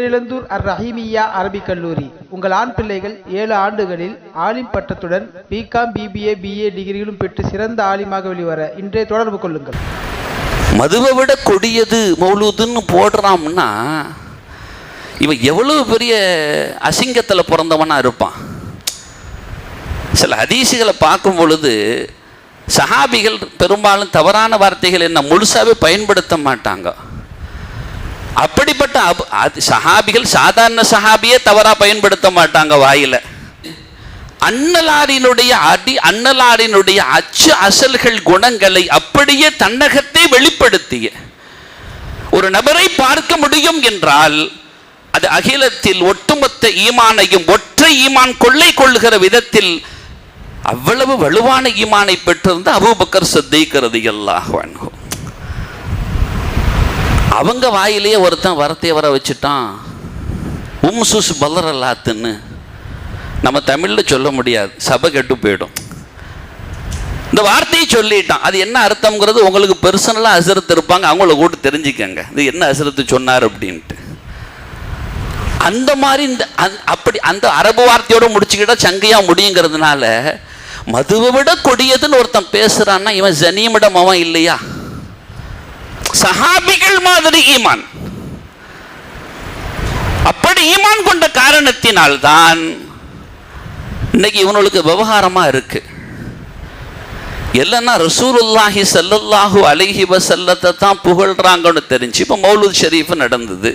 பேரிழந்தூர் அர் ரஹீமியா அரபிக் கல்லூரி. உங்கள் ஆண் பிள்ளைகள் ஏழு ஆண்டுகளில் ஆலிம் பட்டத்துடன் பிகாம் பிபிஏ பிஏ டிகிரிகளும் பெற்று சிறந்த ஆலிமாக வெளிவர இன்றே தொடர்பு கொள்ளுங்கள். மதுவை விட கொடியது மௌலூதுன்னு போடுறான்னா இவன் எவ்வளவு பெரிய அசிங்கத்தில் பிறந்தவனா இருப்பான். சில அதிசிகளை பார்க்கும் பொழுது சஹாபிகள் பெரும்பாலும் தவறான வார்த்தைகள் என்ன முழுசாவே பயன்படுத்த மாட்டாங்க. அப்படிப்பட்ட அபு அது சஹாபிகள் சாதாரண சஹாபியே தவறாக பயன்படுத்த மாட்டாங்க வாயில. அன்னலாரினுடைய அடி அன்னலாரினுடைய அச்சு அசல்கள் குணங்களை அப்படியே தன்னகத்தை வெளிப்படுத்திய. ஒரு நபரை பார்க்க முடியும் என்றால் அது அகிலத்தில் ஒட்டுமொத்த ஈமானையும் ஒற்றை ஈமான் கொள்ளை கொள்ளுகிற விதத்தில் அவ்வளவு வலுவான ஈமானை பெற்றிருந்த அபூபக்கர் சித்திக்கிறது எல்லாம் அவங்க வாயிலேயே ஒருத்தன் வரத்தைய வர வச்சுட்டான். உம் சுஸ் பலரல்லாத்துன்னு நம்ம தமிழில் சொல்ல முடியாது. சபை கெட்டு போயிடும். இந்த வார்த்தையை சொல்லிட்டான். அது என்ன அர்த்தம்ங்கிறது உங்களுக்கு பெர்சனலாக அசரத்து இருப்பாங்க. அவங்கள கூட்டு தெரிஞ்சுக்கங்க. இது என்ன அசுரத்து சொன்னார் அப்படின்ட்டு. அந்த மாதிரி இந்த அப்படி அந்த அரபு வார்த்தையோட முடிச்சுக்கிட்டா சங்கையாக முடியுங்கிறதுனால மதுவை விட கொடியதுன்னு ஒருத்தன் பேசுறான்னா இவன் ஜனியமிட அவன் இல்லையா? சஹாபிகள் மாதிரி ஈமான். அப்படி ஈமான் கொண்ட காரணத்தினால்தான் இன்னைக்கு இவனுக்கு விவகாரமா இருக்கு. இல்லைன்னா ரசூலுல்லாஹி ஸல்லல்லாஹு அலைஹி வஸல்லத்தை தான் புகழ்றாங்கன்னு தெரிஞ்சு இப்போ மௌலூத் ஷெரீஃப் நடந்தது.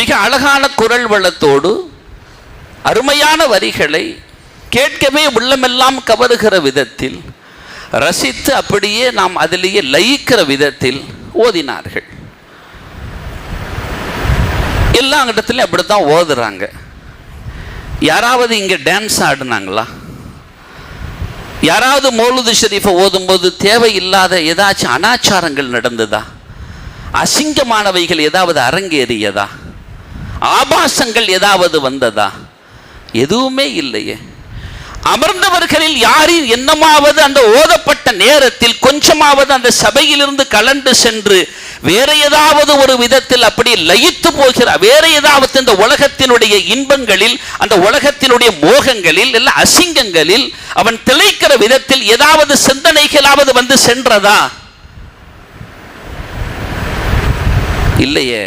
மிக அழகான குரல் வளத்தோடு அருமையான வரிகளை கேட்கவே உள்ளமெல்லாம் கவருகிற விதத்தில் ரசித்து அப்படியே நாம் அதிலேயே லயிக்கிற விதத்தில் ஓதினார்கள். எல்லா இடத்துலையும் அப்படித்தான் ஓதுறாங்க. யாராவது இங்கே டான்ஸ் ஆடினாங்களா? யாராவது மௌலுது ஷெரீஃபை ஓதும்போது தேவையில்லாத ஏதாச்சும் அனாச்சாரங்கள் நடந்ததா? அசிங்கமானவைகள் ஏதாவது அரங்கேறியதா? ஆபாசங்கள் ஏதாவது வந்ததா? எதுவுமே இல்லையே. அமர்ந்தவர்களில் யாரின் என்னமாவது அந்த ஓதப்பட்ட நேரத்தில் கொஞ்சமாவது அந்த சபையிலிருந்து கலண்டு சென்று வேற ஏதாவது ஒரு விதத்தில் அப்படி லயித்து போகிறார் வேற ஏதாவது இந்த உலகத்தினுடைய இன்பங்களில் அந்த உலகத்தினுடைய மோகங்களில் இல்லை அசிங்கங்களில் அவன் திளைக்கிற விதத்தில் ஏதாவது சிந்தனைகளாவது வந்து சென்றதா? இல்லையே.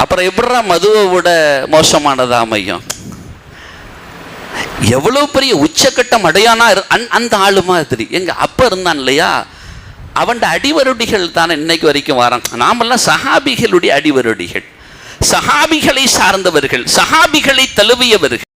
அப்புறம் எப்படிடா மதுவை விட மோசமானதா அமையும் எவ்வளவு பெரிய உச்சக்கட்டம் அடையானா அந்- அந்த ஆளு மாதிரி. எங்க அப்ப இருந்தான் இல்லையா? அவன் அடிவருடிகள் தானே இன்னைக்கு வரைக்கும் வரான் நாமெல்லாம் சஹாபிகளுடைய அடிவருடிகள். சஹாபிகளை சார்ந்தவர்கள் சஹாபிகளை தழுவியவர்கள்.